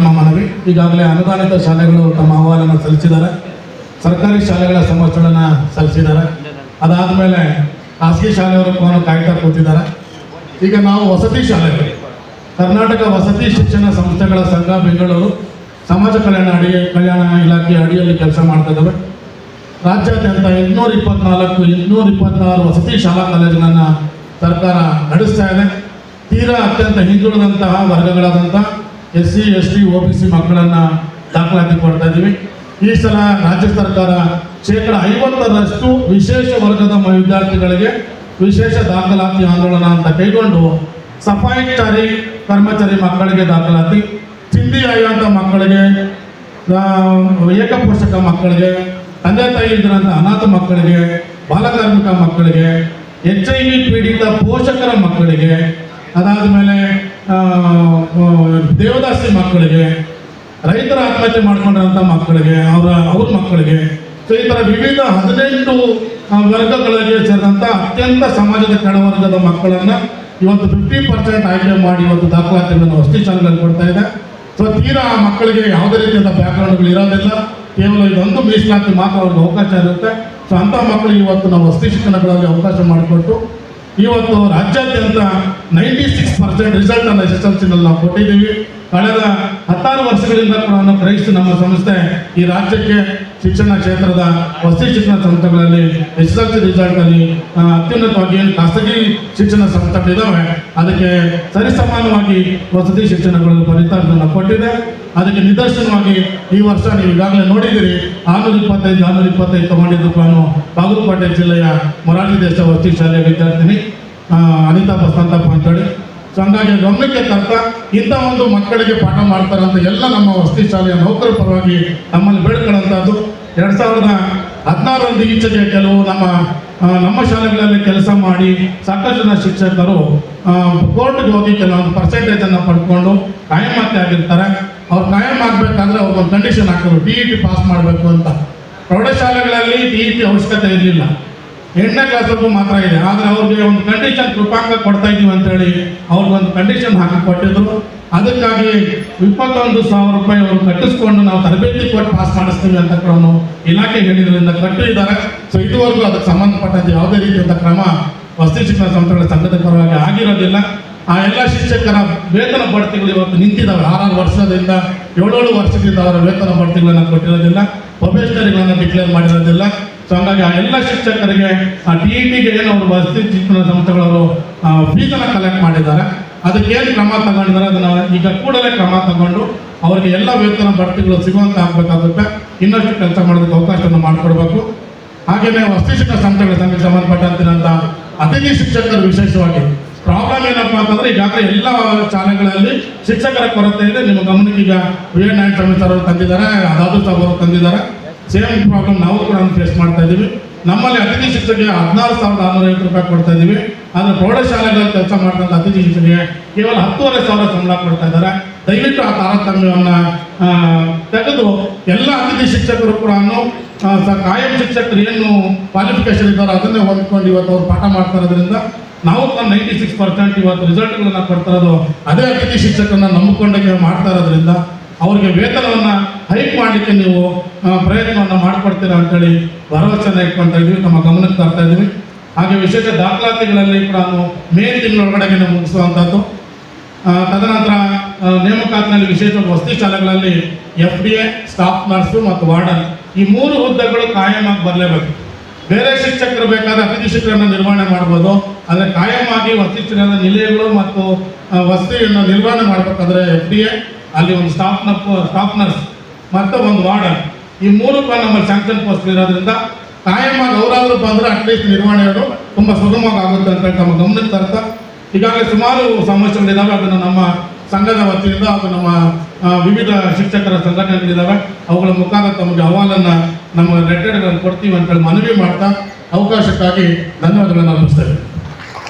ನಮ್ಮ ಮನವಿ. ಈಗಾಗಲೇ ಅನುದಾನಿತ ಶಾಲೆಗಳು ತಮ್ಮ ಅಹವಾಲನ್ನು ಸಲ್ಲಿಸಿದ್ದಾರೆ. ಸರ್ಕಾರಿ ಶಾಲೆಗಳ ಸಮಸ್ಯೆಗಳನ್ನು ಸಲ್ಲಿಸಿದ್ದಾರೆ. ಅದಾದಮೇಲೆ ಖಾಸಗಿ ಶಾಲೆಯವರು ಕೂಡ ಕಾಯ್ತಾ ಕೂತಿದ್ದಾರೆ. ಈಗ ನಾವು ವಸತಿ ಶಾಲೆಗಳು, ಕರ್ನಾಟಕ ವಸತಿ ಶಿಕ್ಷಣ ಸಂಸ್ಥೆಗಳ ಸಂಘ ಬೆಂಗಳೂರು ಸಮಾಜ ಕಲ್ಯಾಣ ಅಡಿ, ಕಲ್ಯಾಣ ಇಲಾಖೆ ಅಡಿಯಲ್ಲಿ ಕೆಲಸ ಮಾಡ್ತಾ ಇದ್ದಾವೆ. ರಾಜ್ಯಾದ್ಯಂತ ಇನ್ನೂರ ಇಪ್ಪತ್ನಾಲ್ಕು ಇನ್ನೂರ ಇಪ್ಪತ್ತಾರು ವಸತಿ ಶಾಲಾ ಕಾಲೇಜುಗಳನ್ನು ಸರ್ಕಾರ ನಡೆಸ್ತಾ ಇದೆ. ತೀರಾ ಅತ್ಯಂತ ಹಿಂದುಳಿದಂತಹ ವರ್ಗಗಳಾದಂಥ S C S T O B C ಮಕ್ಕಳನ್ನು ದಾಖಲಾತಿ ಕೊಡ್ತಾ ಇದ್ದೀವಿ ಈ ಸಲ ರಾಜ್ಯ ಸರ್ಕಾರ ಶೇಕಡ ಐವತ್ತರಷ್ಟು ವಿಶೇಷ ವರ್ಗದ ವಿದ್ಯಾರ್ಥಿಗಳಿಗೆ ವಿಶೇಷ ದಾಖಲಾತಿ ಆಂದೋಲನ ಅಂತ ಕೈಗೊಂಡು ಸಫಾಯಿಚಾರಿ ಕರ್ಮಚಾರಿ ಮಕ್ಕಳಿಗೆ ದಾಖಲಾತಿ, ತಿಂಡಿ ಆಯುವಂಥ ಮಕ್ಕಳಿಗೆ ಏಕ ಏಕಪೋಷಕ ಮಕ್ಕಳಿಗೆ ತಂದೆ ತಾಯಿ ಇದ್ರಂಥ ಅನಾಥ ಮಕ್ಕಳಿಗೆ, ಬಾಲಕಾರ್ಮಿಕ ಮಕ್ಕಳಿಗೆ, ಎಚ್ ಐ ವಿ ಪೀಡಿತ ಪೋಷಕರ ಮಕ್ಕಳಿಗೆ ಅದಾದ ಮೇಲೆ ದೇವದಾಸಿ ಮಕ್ಕಳಿಗೆ, ರೈತರ ಆತ್ಮಹತ್ಯೆ ಮಾಡ್ಕೊಂಡಿರೋಂಥ ಮಕ್ಕಳಿಗೆ, ಅವರ, ಅವ್ರ ಮಕ್ಕಳಿಗೆ, ಸೊ ಈ ಥರ ವಿವಿಧ ಹದಿನೆಂಟು ವರ್ಗಗಳಿಗೆ ಸೇರಿದಂಥ ಅತ್ಯಂತ ಸಮಾಜದ ಕೆಳವರ್ಗದ ಮಕ್ಕಳನ್ನು ಇವತ್ತು ಫಿಫ್ಟಿ ಪರ್ಸೆಂಟ್ ಆಯ್ಕೆ ಮಾಡಿ ಇವತ್ತು ದಾಖಲಾತಿಗಳನ್ನು ವಸತಿ ಶಾಲೆಗಳಲ್ಲಿ ಕೊಡ್ತಾ ಇದೆ. ಸೊ ತೀರಾ ಆ ಮಕ್ಕಳಿಗೆ ಯಾವುದೇ ರೀತಿಯಾದ ಬ್ಯಾಕ್ಗ್ರೌಂಡ್ಗಳು ಇರೋದಿಲ್ಲ. ಕೇವಲ ಇದೊಂದು ಮೀಸಲಾತಿ ಮಾತ್ರ ಅವ್ರಿಗೆ ಅವಕಾಶ ಇರುತ್ತೆ. ಸೊ ಅಂಥ ಮಕ್ಕಳಿಗೆ ಇವತ್ತು ನಾವು ವಸತಿ ಶಿಕ್ಷಣಗಳಲ್ಲಿ ಅವಕಾಶ ಮಾಡಿಕೊಟ್ಟು, ಇವತ್ತು ರಾಜ್ಯಾದ್ಯಂತ ನೈಂಟಿ ಸಿಕ್ಸ್ ಪರ್ಸೆಂಟ್ ರಿಸಲ್ಟ್ ಅನ್ನು ಎಸ್ ಎಲ್ ಸಿನಲ್ಲಿ ನಾವು ಕೊಟ್ಟಿದ್ದೀವಿ. ಕಳೆದ ಹತ್ತಾರು ವರ್ಷಗಳಿಂದ ಕೂಡ ನಾವು ಕ್ರೈಸ್ತ ನಮ್ಮ ಸಂಸ್ಥೆ ಈ ರಾಜ್ಯಕ್ಕೆ ಶಿಕ್ಷಣ ಕ್ಷೇತ್ರದ ವಸತಿ ಶಿಕ್ಷಣ ಸಂಸ್ಥೆಗಳಲ್ಲಿ ಎಸ್ ಎಲ್ ಸಿ ರಿಸಲ್ಟಲ್ಲಿ ಅತ್ಯುನ್ನತವಾಗಿ ಏನು ಖಾಸಗಿ ಶಿಕ್ಷಣ ಸಂಸ್ಥೆಗಳಿದ್ದಾವೆ ಅದಕ್ಕೆ ಸರಿಸಮಾನವಾಗಿ ವಸತಿ ಶಿಕ್ಷಣಗಳು ಫಲಿತಾಂಶವನ್ನು ಕೊಟ್ಟಿದೆ. ಅದಕ್ಕೆ ನಿದರ್ಶನವಾಗಿ ಈ ವರ್ಷ ನೀವು ಈಗಾಗಲೇ ನೋಡಿದ್ದೀರಿ, ಆರುನೂರ ಇಪ್ಪತ್ತೈದು ಆರುನೂರ ಇಪ್ಪತ್ತೈದು ತಗೊಂಡಿದ್ದು ನಾನು ಬಾಗಲಕೋಟೆ ಜಿಲ್ಲೆಯ ಮರಾಠಿ ದೇಶ ವಸತಿ ಶಾಲೆಯ ವಿದ್ಯಾರ್ಥಿನಿ. ಅನಿತಾ ಬಸಂತಪ್ಪ ಅಂತೇಳಿ ಸೊ ಹಂಗಾಗಿ ಗಮನಕ್ಕೆ ತರ್ತಾ ಇಂಥ ಒಂದು ಮಕ್ಕಳಿಗೆ ಪಾಠ ಮಾಡ್ತಾರಂತ ಎಲ್ಲ ನಮ್ಮ ವಸತಿ ಶಾಲೆಯ ನೌಕರ ಪರವಾಗಿ ನಮ್ಮಲ್ಲಿ ಬೇಡ್ಕೊಳ್ಳೋಂಥದ್ದು ಎರಡು ಸಾವಿರದ ಹದಿನಾರರಂದು ಈಚೆಗೆ ಕೆಲವು ನಮ್ಮ ನಮ್ಮ ಶಾಲೆಗಳಲ್ಲಿ ಕೆಲಸ ಮಾಡಿ ಸಾಕಷ್ಟು ಜನ ಶಿಕ್ಷಕರು ಕೋರ್ಟ್ಗೆ ಹೋಗಿ ಕೆಲವೊಂದು ಪರ್ಸೆಂಟೇಜನ್ನು ಪಡ್ಕೊಂಡು ಕಾಯಮಾತಿ ಆಗಿರ್ತಾರೆ. ಅವ್ರು ಕಾಯಂ ಆಗಬೇಕಾದ್ರೆ ಅವ್ರಿಗೊಂದು ಕಂಡೀಷನ್ ಹಾಕೋರು ಟಿ ಇ ಟಿ ಪಾಸ್ ಮಾಡಬೇಕು ಅಂತ. ಪ್ರೌಢಶಾಲೆಗಳಲ್ಲಿ ಟಿ ಇ ಟಿ ಅವಶ್ಯಕತೆ ಇರಲಿಲ್ಲ. ಎಂಟನೇ ಕ್ಲಾಸ್ವರೆಗೂ ಮಾತ್ರ ಇದೆ. ಆದರೆ ಅವ್ರಿಗೆ ಒಂದು ಕಂಡೀಷನ್ ಕೃಪಾಂಗ ಕೊಡ್ತಾ ಇದೀವಿ ಅಂತೇಳಿ ಅವ್ರಿಗೊಂದು ಕಂಡೀಷನ್ ಹಾಕಿ ಕೊಟ್ಟಿದ್ರು ಅದಕ್ಕಾಗಿ ಇಪ್ಪತ್ತೊಂದು ಸಾವಿರ ರೂಪಾಯಿ ಅವರು ಕಟ್ಟಿಸ್ಕೊಂಡು ನಾವು ತರಬೇತಿ ಕೊಟ್ಟು ಪಾಸ್ ಮಾಡಿಸ್ತೀವಿ ಅಂತ ಕೂಡ ಇಲಾಖೆ ಹೇಳಿದ್ರಿಂದ ಕಟ್ಟಿದ್ದಾರೆ. ಸೊ ಇದುವರೆಗೂ ಅದಕ್ಕೆ ಸಂಬಂಧಪಟ್ಟಂತೆ ಯಾವುದೇ ರೀತಿಯಾದ ಕ್ರಮ ವಸತಿ ಶಿಕ್ಷಣ ಸಂಸ್ಥೆಗಳ ಸಂಘದ ಪರವಾಗಿ ಆಗಿರೋದಿಲ್ಲ. ಆ ಎಲ್ಲ ಶಿಕ್ಷಕರ ವೇತನ ಬಡ್ತಿಗಳು ಇವತ್ತು ನಿಂತಿದ್ದಾವೆ. ಆರಾರು ವರ್ಷದಿಂದ ಏಳೇಳು ವರ್ಷದಿಂದ ಅವರ ವೇತನ ಬಡ್ತಿಗಳನ್ನು ಕೊಟ್ಟಿರೋದಿಲ್ಲ. ಪ್ರೊಬೇಷನರಿಗಳನ್ನು ಡಿಕ್ಲೇರ್ ಮಾಡಿರೋದಿಲ್ಲ. ಸೊ ಹಂಗಾಗಿ ಆ ಎಲ್ಲ ಶಿಕ್ಷಕರಿಗೆ, ಆ ಟಿ ಇ ಟಿಗೆ ಏನು ಅವರು ವಸತಿ ಶಿಕ್ಷಣ ಸಂಸ್ಥೆಗಳವರು ಫೀಸನ್ನು ಕಲೆಕ್ಟ್ ಮಾಡಿದ್ದಾರೆ. ಅದಕ್ಕೆ ಏನು ಕ್ರಮ ತಗೊಂಡಿದ್ದಾರೆ ಅದನ್ನು ಈಗ ಕೂಡಲೇ ಕ್ರಮ ತಗೊಂಡು ಅವರಿಗೆ ಎಲ್ಲ ವೇತನ ಬಡ್ತಿಗಳು ಸಿಗುವಂತ ಆಗಬೇಕಾಗುತ್ತೆ. ಇನ್ನಷ್ಟು ಕೆಲಸ ಮಾಡೋದಕ್ಕೆ ಅವಕಾಶವನ್ನು ಮಾಡಿಕೊಡ್ಬೇಕು. ಹಾಗೆಯೇ ವಸತಿ ಶಿಕ್ಷಣ ಸಂಸ್ಥೆಗಳ ಸಂಘಕ್ಕೆ ಸಂಬಂಧಪಟ್ಟಂತಿರಂತ ಅತಿಥಿ ಶಿಕ್ಷಕರು ವಿಶೇಷವಾಗಿ. ಪ್ರಾಬ್ಲಮ್ ಏನಪ್ಪ ಅಂತಂದ್ರೆ ಈಗಾಗಲೇ ಎಲ್ಲ ಶಾಲೆಗಳಲ್ಲಿ ಶಿಕ್ಷಕರ ಕೊರತೆ ಇದೆ. ನಿಮ್ಮ ಗಮನಕ್ಕೆ ಈಗ V N Narayana Swamy sir ಅವರು ತಂದಿದ್ದಾರೆ ಅದಾದು ಸಾಬ್ ಅವರು ತಂದಿದ್ದಾರೆ. ಸೇಮ್ ಪ್ರಾಬ್ಲಮ್ ನಾವು ಕೂಡ ಫೇಸ್ ಮಾಡ್ತಾ ಇದ್ದೀವಿ. ನಮ್ಮಲ್ಲಿ ಅತಿಥಿ ಶಿಕ್ಷಕರಿಗೆ ಹದಿನಾರು ಸಾವಿರದ ಆರುನೂರ ಐವತ್ತು ರೂಪಾಯಿ ಕೊಡ್ತಾ ಇದ್ದೀವಿ. ಆದರೆ ಪ್ರೌಢಶಾಲೆಗಳಲ್ಲಿ ಕೆಲಸ ಮಾಡ್ತಕ್ಕಂಥ ಅತಿಥಿ ಶಿಕ್ಷಕರಿಗೆ ಕೇವಲ ಹತ್ತುವರೆ ಸಾವಿರ ಸಂಬಳ ಕೊಡ್ತಾ ಇದ್ದಾರೆ. ದಯವಿಟ್ಟು ಆ ತಾರತಮ್ಯವನ್ನು ತೆಗೆದು ಎಲ್ಲ ಅತಿಥಿ ಶಿಕ್ಷಕರು ಕೂಡ ಕಾಯಂ ಶಿಕ್ಷಕರು ಏನು ಕ್ವಾಲಿಫಿಕೇಶನ್ ಇದ್ದಾರೋ ಅದನ್ನೇ ಹೊಂದ್ಕೊಂಡು ಇವತ್ತು ಅವ್ರು ಪಾಠ ಮಾಡ್ತಾ ಇರೋದ್ರಿಂದ ನಾವು ಕೂಡ ನೈಂಟಿ ಸಿಕ್ಸ್ ಪರ್ಸೆಂಟ್ ಇವತ್ತು ರಿಸಲ್ಟ್ಗಳನ್ನು ಕೊಡ್ತಾ ಇರೋದು ಅದೇ ಅತಿಥಿ ಶಿಕ್ಷಕರನ್ನ ನಂಬಿಕೊಂಡಾಗೆ ಮಾಡ್ತಾ ಇರೋದ್ರಿಂದ ಅವ್ರಿಗೆ ವೇತನವನ್ನು ಹೈಕ್ ಮಾಡಲಿಕ್ಕೆ ನೀವು ಪ್ರಯತ್ನವನ್ನು ಮಾಡಿಕೊಡ್ತೀರಾ ಅಂತೇಳಿ ಭರವಸೆಯನ್ನು ಇಟ್ಕೊಳ್ತಾ ಇದ್ದೀವಿ ನಮ್ಮ ಗಮನಕ್ಕೆ ತರ್ತಾ ಇದ್ದೀವಿ ಹಾಗೆ ವಿಶೇಷ ದಾಖಲಾತಿಗಳಲ್ಲಿ ಕೂಡ ನಾವು ಮೇ ತಿಂಗಳೊಳಗಡೆಗೆ ಮುಗಿಸುವಂಥದ್ದು ತದನಂತರ ನೇಮಕಾತಿನಲ್ಲಿ ವಿಶೇಷ ವಸತಿ ಶಾಲೆಗಳಲ್ಲಿ F D A, staff nurse ಮತ್ತು ವಾರ್ಡನ್. ಈ ಮೂರು ಹುದ್ದೆಗಳು ಕಾಯಮಾಗಿ ಬರಲೇಬೇಕು. ಬೇರೆ ಶಿಕ್ಷಕರು ಬೇಕಾದ ಅತಿಥಿ ಶಿಕ್ಷಕರನ್ನ ನಿರ್ವಹಣೆ ಮಾಡ್ಬೋದು. ಆದರೆ ಕಾಯಮಾಗಿ ವಸತಿ ನಿಲಯಗಳು ಮತ್ತು ವಸತಿಯನ್ನು ನಿರ್ವಹಣೆ ಮಾಡಬೇಕಾದ್ರೆ ಎಫ್ ಡಿ ಎ ಅಲ್ಲಿ ಒಂದು ಸ್ಟಾಫ್ ಸ್ಟಾಫ್ ನರ್ಸ್ ಮತ್ತು ಒಂದು ವಾರ್ಡನ್ ಈ ಮೂರು ಕೂಡ ನಮ್ಮಲ್ಲಿ ಸ್ಯಾಂಕ್ಷನ್ ಪೋಸ್ಟ್ ಇರೋದ್ರಿಂದ ಕಾಯಮಾಗಿ ಅವರಾದರೂ ಬಂದರೆ ಅಟ್ಲೀಸ್ಟ್ ನಿರ್ವಹಣೆ ತುಂಬ ಸುಗಮವಾಗಿ ಆಗುತ್ತೆ ಅಂತ ನಮ್ಮ ಗಮನಕ್ಕೆ ತರ್ತಾ, ಈಗಾಗಲೇ ಸುಮಾರು ಸಮಸ್ಯೆಗಳಿದ್ದಾವೆ ಅದನ್ನು ನಮ್ಮ ಸಂಘದ ವತಿಯಿಂದ ಹಾಗೂ ನಮ್ಮ ವಿವಿಧ ಶಿಕ್ಷಕರ ಸಂಘಟನೆಗಳಿದ್ದಾವೆ, ಅವುಗಳ ಮುಖಾಂತರ ತಮಗೆ ಅಹವಾಲನ್ನು ನಮ್ಮ ಲೆಟರ್ಗಳನ್ನು ಕೊಡ್ತೀವಿ ಅಂತೇಳಿ ಮನವಿ ಮಾಡ್ತಾ, ಅವಕಾಶಕ್ಕಾಗಿ ಧನ್ಯವಾದಗಳನ್ನು ಅರ್ಪಿಸ್ತೇವೆ.